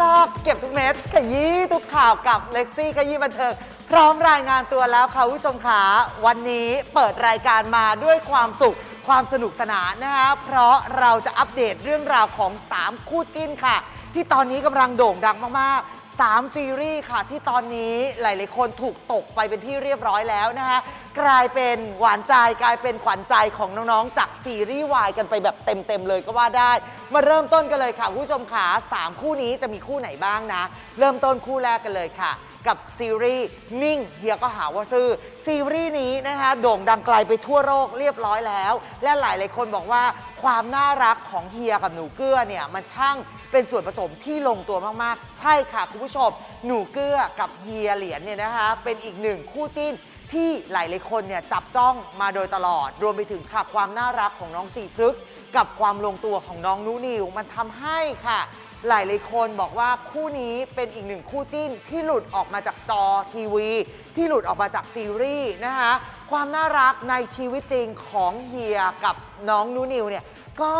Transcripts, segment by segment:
ซอกเก็บทุกเม็ดขยี้ทุกข่าวกับเล็กซี่ขยี้บันเทิงพร้อมรายงานตัวแล้วค่ะผู้ชมขาวันนี้เปิดรายการมาด้วยความสุขความสนุกสนานนะคะเพราะเราจะอัปเดตเรื่องราวของ 3 คู่จิ้นค่ะ ที่ตอนนี้กำลังโด่งดังมากๆ 3 ซีรีส์ค่ะ ที่ตอนนี้หลาย ๆ คนถูกตกไปเป็นที่เรียบร้อยแล้วนะคะกลายเป็นหวานใจกลายเป็นขวัญใจของน้อง ๆ จากซีรีส์วายกันไปแบบเต็ม ๆ เลยก็ว่าได้ มาเริ่มต้นกันเลยค่ะคุณผู้ชมขา3คู่นี้จะมีคู่ไหนบ้างนะ เริ่มต้นคู่แรกกันเลยค่ะ กับซีรีส์นิ่งเฮียก็หาว่าซื่อซีรีส์นี้นะคะโด่งดังไกลไปทั่วโลกเรียบร้อยแล้ว และหลายหลายคนบอกว่าความน่ารักของเฮียกับหนูเกื้อเนี่ยมันช่างเป็นส่วนผสมที่ลงตัวมากๆ ใช่ค่ะคุณผู้ชม หนูเกื้อกับเฮียเหรียญเนี่ยนะคะเป็นอีกหนึ่งคู่จิ้นที่หลายหลายคนเนี่ยจับจ้องมาโดยตลอด รวมไปถึงค่ะความน่ารักของน้องสีพฤกกับความลงตัวของน้องนุนิวมันทำให้ค่ะ หลายหลายๆคนบอกว่าคู่นี้เป็นอีกหนึ่งคู่จิ้นที่หลุดออกมาจากจอทีวี ที่หลุดออกมาจากซีรีส์นะคะ ความน่ารักในชีวิตจริงของเฮียกับน้องนูนิวเนี่ยก็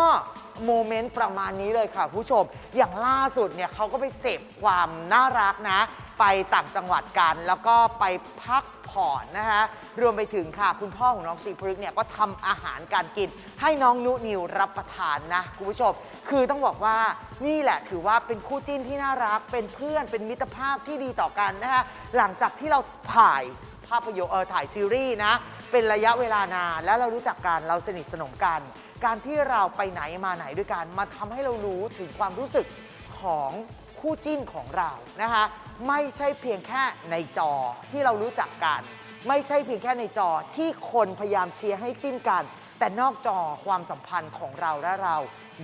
โมเมนต์ประมาณนี้เลยค่ะผู้ชม อย่างล่าสุดเนี่ยเขาก็ไปเสพความน่ารักนะ ไปต่างจังหวัดกัน แล้วก็ไปพักผ่อนนะคะรวมไปถึงค่ะ คุณพ่อของน้องสีพฤกษ์เนี่ยก็ทำอาหารการกิน ให้น้องนุนิวรับประทานนะคุณผู้ชม คือต้องบอกว่านี่แหละถือว่าเป็นคู่จิ้นที่น่ารักเป็นเพื่อนเป็นมิตรภาพที่ดีต่อกันนะคะหลังจากที่เราถ่าย ภาพยนตร์เออถ่ายซีรีส์นะ เป็นระยะเวลานานแล้วเรารู้จักกันเราสนิทสนมกัน การที่เราไปไหนมาไหนด้วยกันมาทำให้เรารู้ถึงความรู้สึกของคู่จิ้นของเรานะคะไม่ใช่เพียงแค่ในจอที่เรารู้จักกัน ไม่ใช่เพียงแค่ในจอที่คนพยายามเชียร์ให้จิ้นกัน แต่นอกจอความสัมพันธ์ของเราและเรา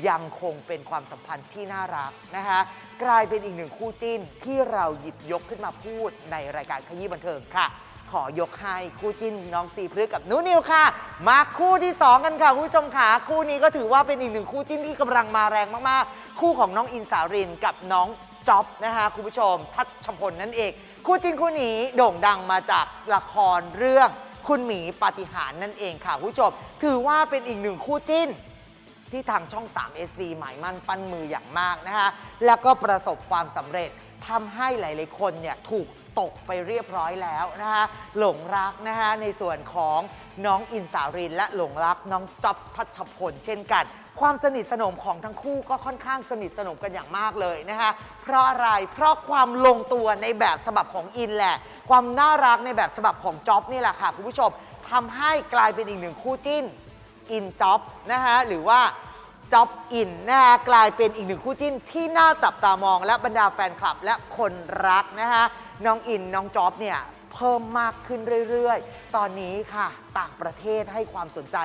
ยังคงเป็นความสัมพันธ์ที่น่ารักนะคะกลายเป็นอีกหนึ่งคู่จิ้นที่เราหยิบยกขึ้นมาพูดในรายการขยี้บันเทิงค่ะ ขอยกให้คู่จิ้นน้องซีพฤกษ์กับนุนิวค่ะ มาคู่ที่ 2 กันค่ะคุณผู้ชมค่ะคู่นี้ก็ถือว่าเป็นอีกหนึ่งคู่จิ้นที่กำลังมาแรงมากๆ คู่ของน้องอินสารินกับน้องจ๊อบนะคะคุณผู้ชม ทัชพลนั่นเอง คู่จิ้นคู่นี้โด่งดังมาจากละครเรื่องคุณหมีปาฏิหาริย์นั่นเองค่ะคุณผู้ชม ถือว่าเป็นอีกหนึ่งคู่จิ้นที่ทางช่อง 3 SD หมายมั่นปั้นมืออย่างมากนะคะ แล้วก็ประสบความสำเร็จ ทำให้หลาย ๆ คนเนี่ยถูกตกไปเรียบร้อยแล้วนะคะหลงรักนะคะในส่วนของน้องอินสาริน และหลงรักน้องจ๊อบทัชพลเช่นกัน ความสนิทสนมของทั้งคู่ก็ค่อนข้างสนิทสนมกันอย่างมากเลยนะคะเพราะอะไรเพราะความลงตัวในแบบฉบับของอินแหละ ความน่ารักในแบบฉบับของจ๊อบนี่แหละค่ะคุณผู้ชมทำให้กลายเป็นอีกหนึ่งคู่จิ้นอินจอบนะคะหรือว่า จ็อบอินนะคะกลายเป็นอีกหนึ่งคู่จิ้นที่น่าจับตามองและบรรดาแฟนคลับและคนรักนะคะน้องอินน้องจ็อบเนี่ยเพิ่มมากขึ้นเรื่อยๆ ตอนนี้ค่ะ ต่างประเทศให้ความสนใจ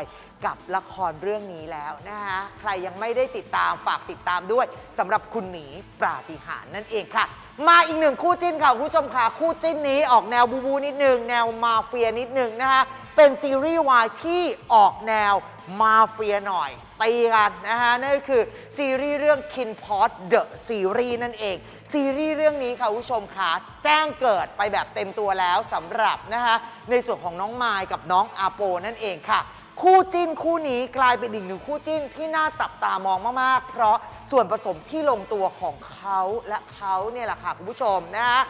กับละครเรื่องนี้แล้วนะคะใครยังไม่ได้ติดตามฝากติดตามด้วยสำหรับคุณหมีปราฏิหาริย์นั่นเองค่ะ มาอีกหนึ่งคู่จิ้นค่ะคุณผู้ชมค่ะคู่จิ้นนี้ออกแนวบูบูนิดนึงแนวมาเฟียนิดนึงนะคะเป็นซีรีส์วายที่ออกแนวมาเฟียหน่อยตีกันนะคะนั่นก็คือซีรีส์เรื่อง Kin p o t The Series นั่นเอง ซีรีส์เรื่องนี้ค่ะคุณผู้ชมค่ะแจ้งเกิดไปแบบเต็มตัวแล้วสำหรับนะคะในส่วนของน้องมายกับน้องอาโปนั่นเองค่ะ คู่จิ้นคู่นี้กลายเป็นอีกหนึ่งคู่จิ้นที่น่าจับตามองมาก ๆ เพราะส่วนผสมที่ลงตัวของเขาและเขาเนี่ยแหละค่ะคุณผู้ชมนะคะ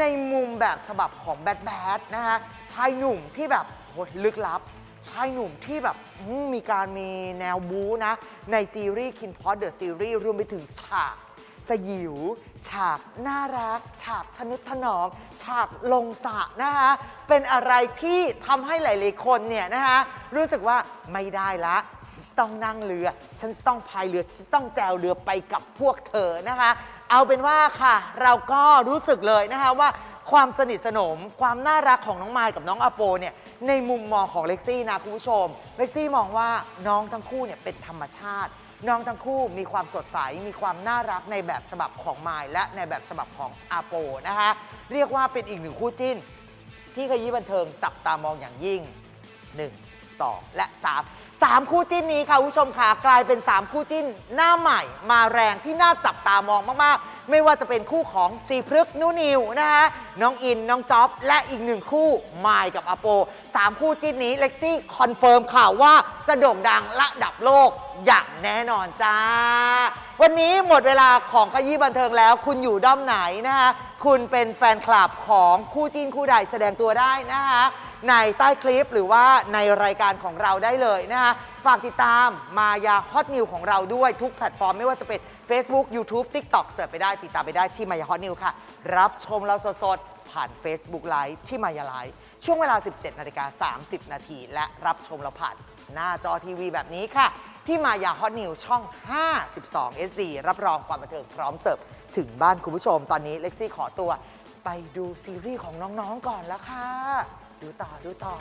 ในมุมแบบฉบับของแบดแบดนะคะชายหนุ่มที่แบบโหลึกลับ ชายหนุ่มที่แบบอืมมีการมีแนวบู๊นะ ในซีรีส์ Kin p o t The Series รวมไปถึงฉาก สยิว ฉากน่ารัก ฉากทนุถนอม ฉากลงสระนะคะเป็นอะไรที่ทำให้หลายๆคนเนี่ยนะคะรู้สึกว่าไม่ได้ละฉันจะต้องนั่งเรือ ฉันจะต้องพายเรือ ฉันจะต้องแจวเรือไปกับพวกเธอนะคะ เอาเป็นว่าค่ะ เราก็รู้สึกเลยนะคะว่าความสนิทสนม ความน่ารักของน้องมายกับน้องอโปเนี่ยในมุมมองของเล็กซี่นะคุณผู้ชม เล็กซี่มองว่าน้องทั้งคู่เนี่ยเป็นธรรมชาติ น้องทั้งคู่มีความสดใส มีความน่ารักในแบบฉบับของมายและในแบบฉบับของอาโปนะคะ เรียกว่าเป็นอีกหนึ่งคู่จิ้น ที่ขยี้บันเทิงจับตามองอย่างยิ่ง 1 2 และ 3 3 คู่จิ้นนี้ค่ะคุณผู้ชมค่ะกลายเป็น 3 คู่จิ้นหน้าใหม่มาแรงที่น่าจับตามองมาก ไม่ว่าจะเป็นคู่ของซีพฤกษ์นุนิวนะคะน้องอินน้องจ๊อบ และอีกหนึ่งคู่มายกับอโปสามคู่จิ้นนี้เล็กซี่คอนเฟิร์มข่าวว่าจะโด่งดังระดับโลกอย่างแน่นอนจ้า วันนี้หมดเวลาของขยี้บันเทิงแล้ว คุณอยู่ด้อมไหนนะคะคุณเป็นแฟนคลับของคู่จิ้นคู่ใดแสดงตัวได้นะคะ ในใต้คลิปหรือว่าในรายการของเราได้เลยนะคะฝากติดตามมายาฮอตนิวของเราด้วยทุกแพลตฟอร์มไม่ว่าจะเป็น Facebook YouTube TikTok เสิร์ชไปได้ติดตามไปได้ที่มายาฮอตนิวค่ะ รับชมเราสดๆ ผ่าน Facebook Live ที่มายาไลฟ์ช่วงเวลา 17นาฬิกา30 นาทีและรับชมเราผ่านหน้าจอทีวีแบบนี้ค่ะ ที่มายาฮอตนิวช่อง 52 SD รับรองความบันเทิงพร้อมเสิร์ฟถึงบ้านคุณผู้ชมตอนนี้เล็กซี่ขอตัว ไปดูซีรีส์ของน้องๆก่อนละค่ะ ดูต่อดูต่อ